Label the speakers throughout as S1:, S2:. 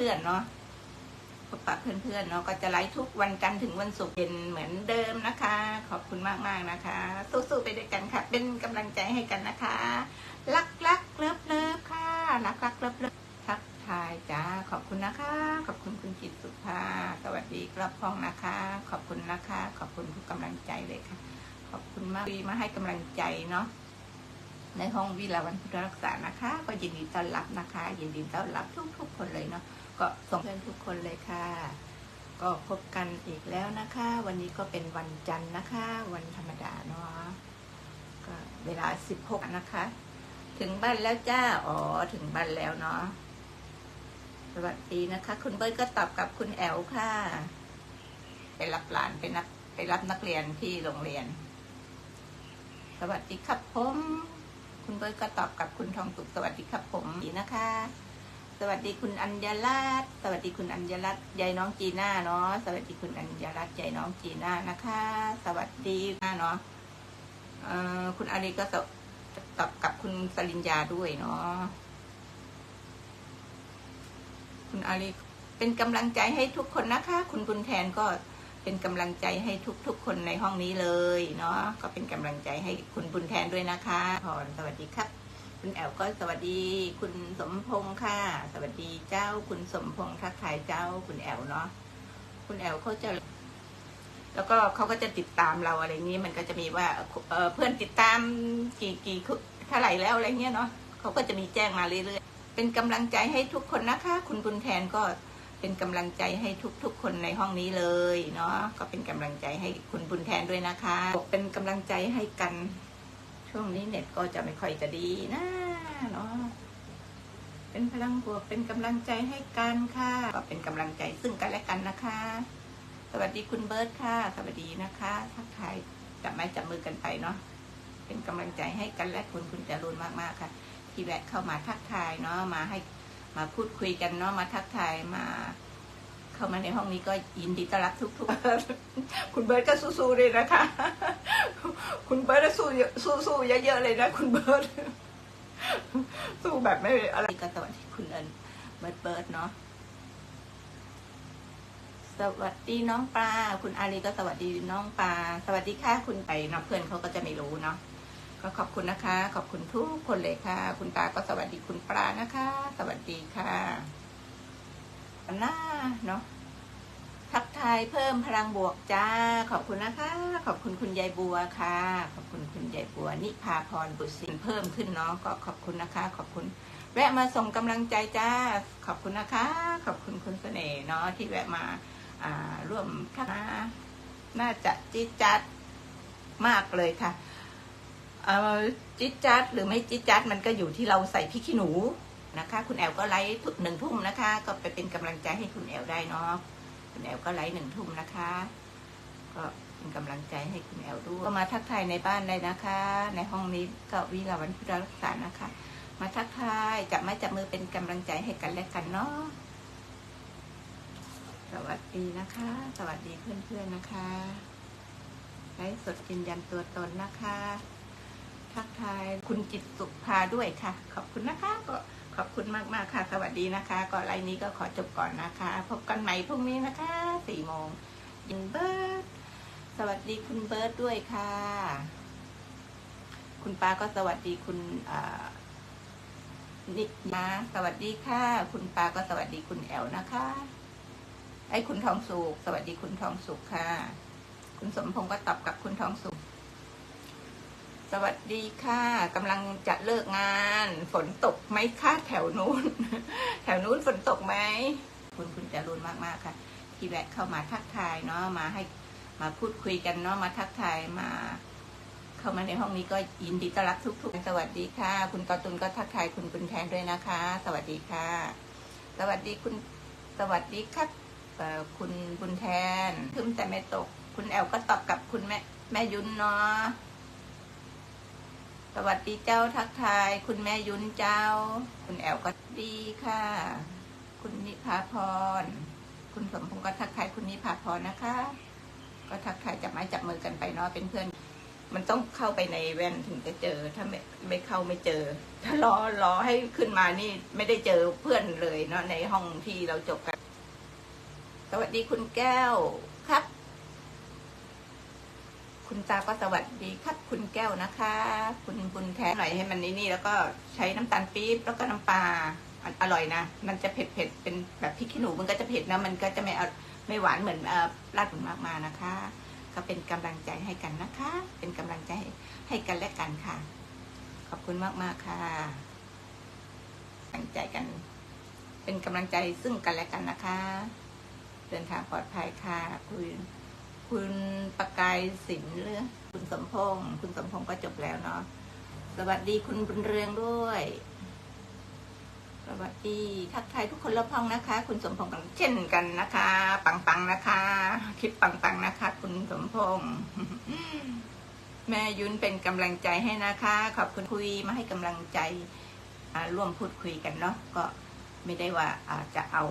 S1: พื่อนๆเนาะพบปะเพื่อนๆเนาะก็จะไลฟ์ทุกวันจันทร์ถึงวันศุกร์เป็นเหมือนเดิมนะคะ ขอบคุณมากๆนะคะ สู้ๆไปด้วยกันค่ะ เป็นกำลังใจให้กันนะคะ รักรักเลิฟเลิฟค่ะรักรักเลิฟเลิฟทักทายจ้าขอบคุณนะคะ ขอบคุณคุณจิตสุภาสวัสดีครับพ่องนะคะ ขอบคุณนะคะ ขอบคุณทุกกำลังใจเลยค่ะ ขอบคุณมากที่มาให้กำลังใจเนาะในห้องวิลาวันพุทธรักษานะคะ ก็ยินดีต้อนรับนะคะ ยินดีต้อนรับทุกๆคนเลยเนาะ ก็ส่งเพื่อนทุกคนเลยค่ะ ก็พบกันอีกแล้วนะคะ วันนี้ก็เป็นวันจันทร์นะคะ วันธรรมดาเนาะก็เวลาสิบหกนะคะ ถึงบ้านแล้วจ้า อ๋อ ถึงบ้านแล้วเนาะสวัสดีนะคะ คุณเบิร์ตก็ตอบกับคุณแอลค่ะ ไปรับหลานไปนักไปรับนักเรียนที่โรงเรียน สวัสดีครับผม คุณเบิร์ตก็ตอบกับคุณทองสุขสวัสดีครับผมดีนะคะ สวัสดีคุณอัญญรัตน์สวัสดีคุณอัญญรัตน์ยายน้องจีน่าเนาะ สวัสดีคุณอัญญรัตน์ยายน้องจีน่านะคะ สวัสดีนะเนาะเอ่อคุณอารีก็ตอบตอบกับคุณสลินยาด้วยเนาะ คุณอารีเป็นกำลังใจให้ทุกคนนะคะ คุณบุญแทนก็เป็นกำลังใจให้ทุกๆคนในห้องนี้เลยเนาะ ก็เป็นกำลังใจให้คุณบุญแทนด้วยนะคะพรสวัสดีครับ คุณแอลก็สวัสดีคุณสมพงษ์ค่ะ สวัสดีเจ้าคุณสมพงษ์ทักทายเจ้าคุณแอลเนาะคุณแอลเขาจะ แล้วก็เขาก็จะติดตามเราอะไรนี้มันก็จะมีว่าเออเพื่อนติดตามกี่กี่เท่าไหร่แล้วอะไรเงี้ยเนาะเขาก็จะมีแจ้งมาเรื่อยๆเป็นกำลังใจให้ทุกคนนะคะ คุณบุญแทนก็เป็นกำลังใจให้ทุกๆ คนในห้องนี้เลยเนาะก็เป็นกำลังใจให้คุณบุญแทนด้วยนะคะ เป็นกำลังใจให้กัน ช่วงนี้เน็ตก็จะไม่ค่อยจะดีนะเนาะเป็นพลังบวกเป็นกำลังใจให้กันค่ะ ก็เป็นกำลังใจซึ่งกันและกันนะคะ สวัสดีคุณเบิร์ตค่ะ สวัสดีนะคะทักทายจับไม้จับมือกันไปเนาะเป็นกำลังใจให้กันและคุณคุณจรุนมากๆค่ะ ที่แวะเข้ามาทักทายเนาะมาให้มาพูดคุยกันเนาะมาทักทายมา เข้ามาในห้องนี้ก็ยินดีต้อนรับทุกๆ คุณเบิร์ตก็สู้ๆเลยนะคะ คุณเบิร์ตสู้เยอะสู้เยอะๆเลยนะคุณเบิร์ตสู้แบบไม่อะไรก็สวัสดีคุณเอิญเบิร์ตเบิร์ตเนาะสวัสดีน้องปลาคุณอารีก็สวัสดีน้องปลาสวัสดีค่ะคุณไปนะเพื่อนเขาก็จะไม่รู้เนาะก็ขอบคุณนะคะ ขอบคุณทุกคนเลยค่ะ คุณตาก็สวัสดีคุณปลานะคะ สวัสดีค่ะอันหน้าเนาะ ทักทายเพิ่มพลังบวกจ้า ขอบคุณนะคะ ขอบคุณคุณยายบัวค่ะ ขอบคุณคุณยายบัว นิพาพรบุตรสินเพิ่มขึ้นเนาะก็ขอบคุณนะคะ ขอบคุณ แวะมาส่งกำลังใจจ้า ขอบคุณนะคะ ขอบคุณคุณเสน่ห์เนาะที่แวะมาอ่าร่วมทักนะน่าจะจิจัดมากเลยค่ะจิจัดหรือไม่จิจัดมันก็อยู่ที่เราใส่พริกขี้หนูนะคะ คุณแอลก็ไลฟ์ทุกหนึ่งทุ่มนะคะ ก็ไปเป็นกำลังใจให้คุณแอลได้เนาะ คุณแอลก็ไลฟ์หนึ่งทุ่มนะคะ ก็เป็นกำลังใจให้คุณแอลด้วยก็มาทักทายในบ้านได้นะคะ ในห้องนี้ก็วิลาวันพุทธรักษานะคะ มาทักทายจับไม้จับมือเป็นกำลังใจให้กันและกันเนาะสวัสดีนะคะ สวัสดีเพื่อนๆนะคะไลฟ์สดยืนยันตัวตนนะคะ ทักทายคุณจิตสุภาด้วยค่ะ ขอบคุณนะคะก็ ขอบคุณมาก ๆ ค่ะ สวัสดีนะคะก็ไลน์นี้ก็ขอจบก่อนนะคะ พบกันใหม่พรุ่งนี้นะคะสี่โมงยินเบิร์ดสวัสดีคุณเบิร์ดด้วยค่ะ คุณป้าก็สวัสดีคุณนิกนะ สวัสดีค่ะ คุณป้าก็สวัสดีคุณแอลนะคะ ไอ้คุณทองสุขสวัสดีคุณทองสุขค่ะ คุณสมพงศ์ก็ตอบกับคุณทองสุข สวัสดีค่ะกำลังจะเลิกงาน ฝนตกไหมคะแถวนู้น แถวนู้นฝนตกไหมคุณคุณจรุนมากๆค่ะ ที่แวะเข้ามาทักทายเนาะมาให้มาพูดคุยกันเนาะมาทักทายมา เข้ามาในห้องนี้ก็ยินดีต้อนรับทุกๆสวัสดีค่ะ คุณกอตุนก็ทักทายคุณบุญแทนด้วยนะคะ สวัสดีค่ะ สวัสดีคุณสวัสดีครับคุณบุญแทนคึมแต่ไม่ตก คุณแอลก็ตอบกับคุณแม่แม่ยุนเนาะ สวัสดีเจ้าทักทาย คุณแม่ยุนเจ้า คุณแอลก็ดีค่ะ คุณนิพาพร คุณสมพงศ์ก็ทักทายคุณนิพาพรนะคะ ก็ทักทายจับไม้จับมือกันไปเนาะเป็นเพื่อน มันต้องเข้าไปในแว่นถึงจะเจอ ถ้าไม่ไม่เข้าไม่เจอ ถ้ารอรอให้ขึ้นมานี่ไม่ได้เจอเพื่อนเลยเนาะในห้องที่เราจบกัน สวัสดีคุณแก้วครับ คุณตาก็สวัสดีครับคุณแก้วนะคะ คุณบุญแทนหน่อยให้มันนี่นี่แล้วก็ใช้น้ำตาลปี๊บแล้วก็น้ำปลาอร่อยนะ มันจะเผ็ดเผ็ดเป็นแบบพริกขี้หนูมันก็จะเผ็ดนะมันก็จะไม่เอาไม่หวานเหมือนอราดผลมากมานะคะ ก็เป็นกำลังใจให้กันนะคะ เป็นกำลังใจให้กันและกันค่ะ ขอบคุณมากมากค่ะกำลังใจกัน เป็นกำลังใจซึ่งกันและกันนะคะ เดินทางปลอดภัยค่ะคุณ คุณประกายสินหรือคุณสมพงษ์คุณสมพงษ์ก็จบแล้วเนาะสวัสดีคุณบุญเรืองด้วย สวัสดีทักทายทุกคนรอบห้องนะคะ คุณสมพงษ์กันเช่นกันนะคะ ปังปังๆนะคะคลิปปังปังๆนะคะ คุณสมพงษ์แม่ยุนเป็นกำลังใจให้นะคะ ขอบคุณคุยมาให้กำลังใจร่วมพูดคุยกันเนาะก็ไม่ได้ว่าอาจะเอา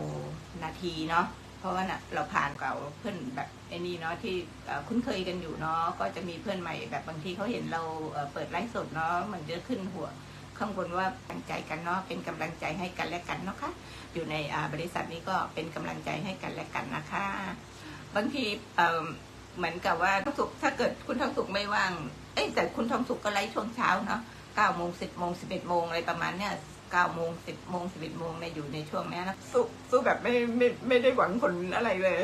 S1: นาทีเนาะเพราะว่านะเราผ่านเก่าเพื่อนแบบ ไอ้นี่เนาะที่คุ้นเคยกันอยู่เนาะก็จะมีเพื่อนใหม่แบบบางทีเขาเห็นเราเปิดไลฟ์สดเนาะมันจะขึ้นหัวข้างบนว่ากำลังใจกันเนาะเป็นกำลังใจให้กันและกันเนาะค่ะอยู่ในบริษัทนี้ก็เป็นกำลังใจให้กันและกันนะคะ บางทีเหมือนกับว่าทองสุขถ้าเกิดคุณท้องสุขไม่ว่าง เอ้แต่คุณท้องสุขก็ไลฟ์ช่วงเช้าเนาะเก้าโมงสิบโมงสิบเอ็ดโมงอะไรประมาณเนี้ยเก้าโมงสิบโมงสิบเอ็ดโมงเนี่ยอยู่ในช่วงนี้นะสู้สู้แบบไม่ไม่ไม่ได้หวังผลอะไรเลย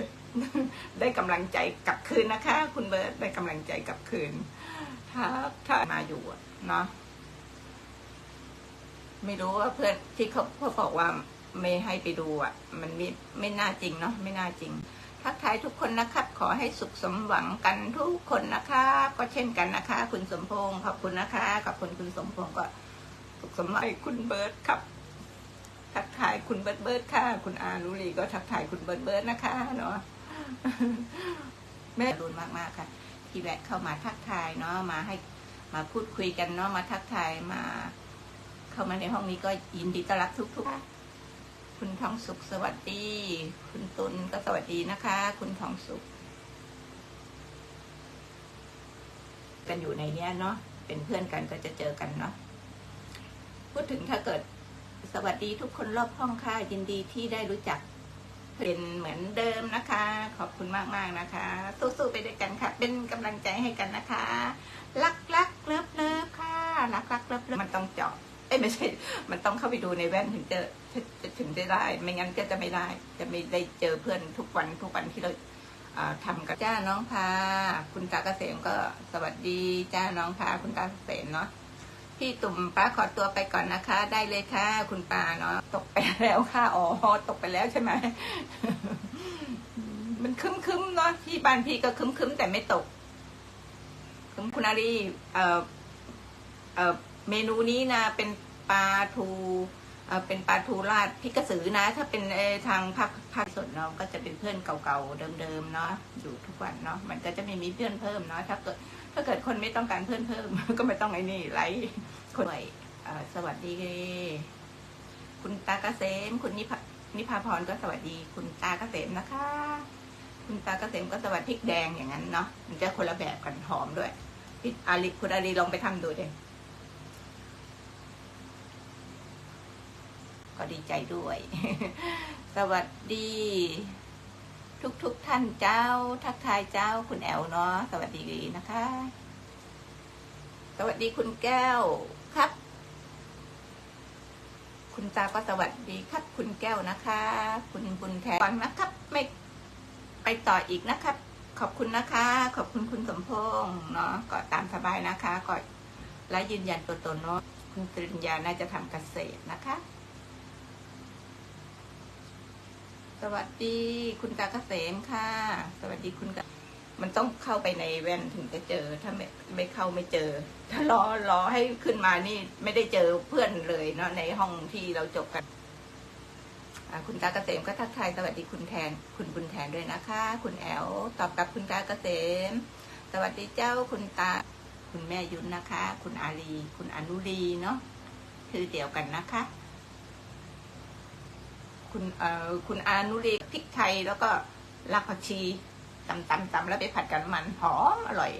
S1: ได้กำลังใจกลับคืนนะคะ คุณเบิร์ตได้กำลังใจกลับคืน ถ้าถ้ามาอยู่เนาะไม่รู้ว่าเพื่อนที่เขาเขาบอกว่าไม่ให้ไปดูอะ มันไม่ไม่น่าจริงเนาะไม่น่าจริงทักทายทุกคนนะครับ ขอให้สุขสมหวังกันทุกคนนะคะ ก็เช่นกันนะคะ คุณสมพงศ์ขอบคุณนะคะขอบคุณคุณสมพงศ์ก็สุขสมหวังคุณเบิร์ตครับ ทักทายคุณเบิร์ตเบิร์ตค่ะ คุณอารุลีก็ทักทายคุณเบิร์ตเบิร์ตนะคะเนาะ แม่รุนมากมากๆค่ะ ที่แวะเข้ามาทักทายเนาะมาให้มาพูดคุยกันเนาะมาทักทายมา เข้ามาในห้องนี้ก็ยินดีต้อนรับทุกๆ คุณทองสุขสวัสดี คุณตุลก็สวัสดีนะคะ คุณทองสุข กันอยู่ในเนี้ยเนาะเป็นเพื่อนกันก็จะเจอกันเนาะพูดถึงถ้าเกิดสวัสดีทุกคนรอบห้องค่ะยินดีที่ได้รู้จัก เป็นเหมือนเดิมนะคะ ขอบคุณมากมากนะคะ สู้ๆไปด้วยกันค่ะ เป็นกำลังใจให้กันนะคะ รักรักเลิฟเลิฟค่ะรักรักเลิฟเลิฟมันต้องเจาะเอ้ยไม่ใช่ มันต้องเข้าไปดูในแว่นถึงจะจะถึงจะได้ ไม่งั้นก็จะไม่ได้ จะไม่ได้เจอเพื่อนทุกวันทุกวันที่เราอ่าทำกับจ้าน้องพา คุณตาเกษมก็สวัสดีจ้าน้องพาคุณตาเกษมเนาะ พี่ตุ่มป้าขอตัวไปก่อนนะคะ ได้เลยค่ะ คุณปาเนาะตกไปแล้วค่ะอ๋อตกไปแล้วใช่ไหมมันคึมคึมๆเนาะที่บ้านพี่ก็คึมคึมๆแต่ไม่ตกคึมคุณอารีเอ่อเอ่อเมนูนี้นะเป็นปลาทู เอ่อเป็นปลาทูราดพริกกระสือนะ ถ้าเป็นทางภาคภาคสดเนาะก็จะเป็นเพื่อนเก่าๆเดิมๆเนาะอยู่ทุกวันเนาะมันก็จะไม่มีเพื่อนเพิ่มเนาะถ้าเกิดถ้าเกิดคนไม่ต้องการเพื่อนเพิ่ม ก็ไม่ต้องไอ้นี่ไลค์คนสวัสดี คุณตากเกษมคุณนิพนิพาพรก็สวัสดี คุณตากเกษมนะคะ คุณตากเกษมก็สวัสดีพริกแดงอย่างนั้นเนาะมันจะคนละแบบกันหอมด้วยพี่อาลีคุณอาลีลองไปทำดูเดิ ดีใจด้วย สวัสดี ทุกทุกๆท่านเจ้า ทักทายเจ้าคุณแอลเนาะสวัสดีนะคะ สวัสดีคุณแก้วครับ คุณตาก็สวัสดีครับ คุณแก้วนะคะ คุณบุญแทนฟังนะครับ ไม่ไปต่ออีกนะครับ ขอบคุณนะคะ ขอบคุณคุณสมพงษ์เนาะก็ตามสบายนะคะก็และยืนยันตัวตนเนาะคุณปริญญาน่าจะทำเกษตรนะคะ ส วัสดีคุณตาเกษมค่ะ สวัสดีคุณกมันต้องเข้าไปในแว่นถึงจะเจอ ถ้าไม่ไม่เข้าไม่เจอ ถ้ารอรอให้ขึ้นมานี่ไม่ได้เจอเพื่อนเลยเนาะในห้องที่เราจบกันคุณตาเกษมก็ทักทายสวัสดีคุณแทน คุณบุญแทนด้วยนะคะ คุณแอลตอบกับคุณตาเกษม สวัสดีเจ้าคุณตา คุณแม่ยุนนะคะ คุณอารีคุณอนุรีเนาะคือเดียวกันนะคะ คุณเอ่อคุณอานุรีพริกไทยแล้วก็รากผักชีตำตำตำแล้วไปผัดกับน้ำมันหอมอร่อย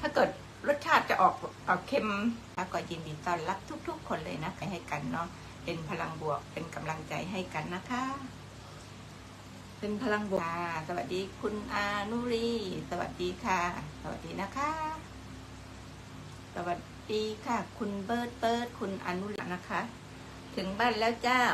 S1: ถ้าเกิดรสชาติจะออกออกเค็มแล้วก็ยินดีต้อนรับทุก ๆ คนเลยนะให้กันเนาะเป็นพลังบวกเป็นกำลังใจให้กันนะคะ เป็นพลังบวกค่ะสวัสดีคุณอานุรี สวัสดีค่ะ สวัสดีนะคะ สวัสดีค่ะ คุณเบิร์ดเบิร์ดคุณอนุรักษ์นะคะ ถึงบ้านแล้วจ้า